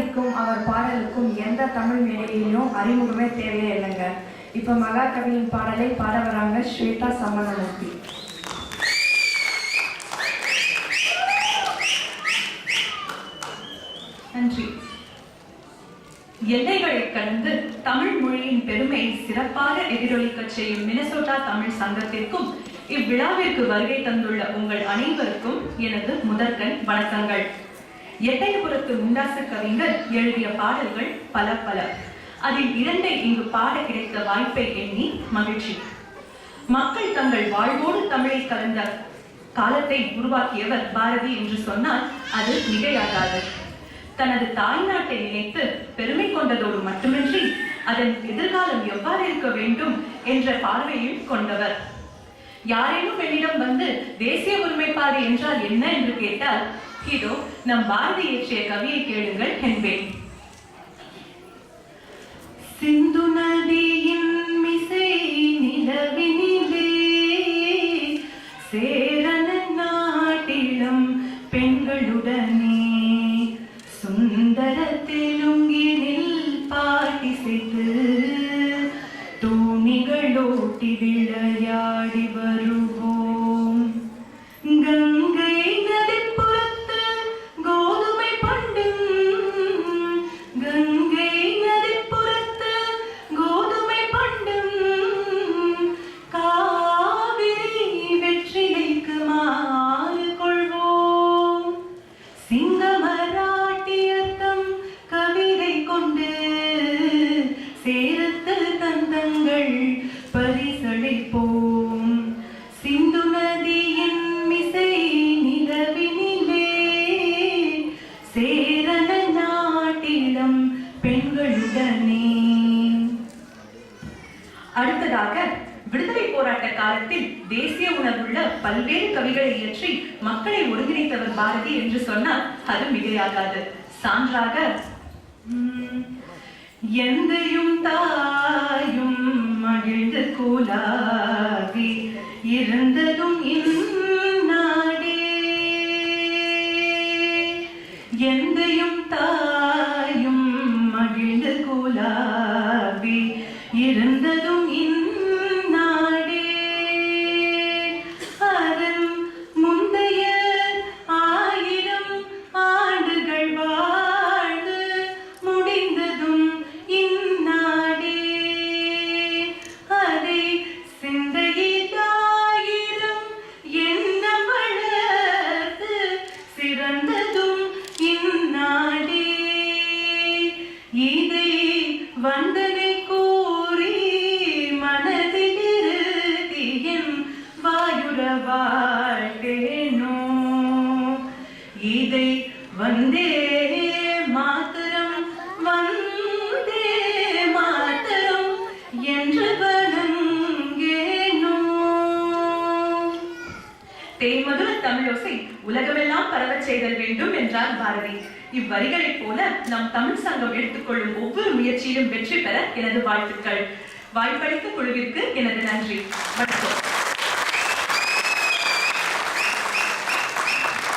பாரதிக்கும் அவர் பாடலுக்கும் எந்த தமிழ் மேடையிலும் அறிமுகமே தேவையே இல்லைங்க. இப்போ மகாகவியின் பாடலை பாட வராங்க ஸ்வேதா சமணமூர்த்தி நன்றி. எல்லைகளை கடந்து தமிழ் மொழியின் பெருமையை சிறப்பாக எதிரொலிக்க செய்யும் மினசோட்டா தமிழ் சங்கத்திற்கும் இவ்விழாவிற்கு வருகை தந்துள்ள உங்கள் அனைவருக்கும் எனது முதற்கண் வணக்கங்கள். எட்டயபுரத்து முண்டாசு கவிஞர் எழுதிய பாடல்கள் பல பல. அதில் இரண்டை இங்கு பாட கிடைத்த வாய்ப்பை எண்ணி மகிழ்ச்சி. மக்கள் தங்கள் வாழ்வோடு தமிழை கலந்த காலத்தை உருவாக்கியவர் பாரதி என்று சொன்னால் அது மிகையாகாது. தனது தாய்நாட்டை நினைத்து பெருமை கொண்டதோடு மட்டுமின்றி அதன் எதிர்காலம் எவ்வாறு இருக்க வேண்டும் என்ற பார்வையில் கொண்டவர். யாரேனும் என்னிடம் வந்து தேசிய ஒருமைப்பாடு என்றால் என்ன என்று கேட்டால் இதோ நம் பாரதி இயற்றிய கவியை கேளுங்கள் என்பேன். சிந்து நதியின் மிசை நிலவினிலே சேரன நாட்டிலும் பெண்களுடனே சுந்தரத்திலும் பரிசளிப்போம் சிந்து நதியின் மிசை நிலவினிலே சேரன நாட்டிடம் பெண்களுடனே அடுத்ததாக விடுதலை போராட்ட காலத்தில் தேசிய உணர்வுள்ள பல்வேறு கவிகளை இயற்றி மக்களை ஒருங்கிணைத்தவர் பாரதி என்று சொன்னால் அது மிகையாகாது. சான்றாக எந்தையும் தான் பிறந்ததும் இந்நாடே அதன் முந்தைய ஆயிரம் ஆண்டுகள் வாழ்ந்து முடிந்ததும் இந்நாடே அதை சிந்தையிலாயிரம் எண்ணம் வளர்த்து சிறந்ததும் இந்நாடே இதை வந்தனை வாயுர வாழ்த்தேனோ இதை வந்தே மாத்திரம் வந்தே மாத்திரம் என்று வணங்கேனோ? தேமதுர தமிழோசை உலகமெல்லாம் பரவச் செய்தல் வேண்டும் என்றார் பாரதி. இவ்வரிகளைப் போல நம் தமிழ் சங்கம் எடுத்துக்கொள்ளும் ஒவ்வொரு முயற்சியிலும் வெற்றி பெற எனது வாழ்த்துக்கள். வாய்ப்பளித்த குழுவிற்கு எனது நன்றி. வணக்கம்.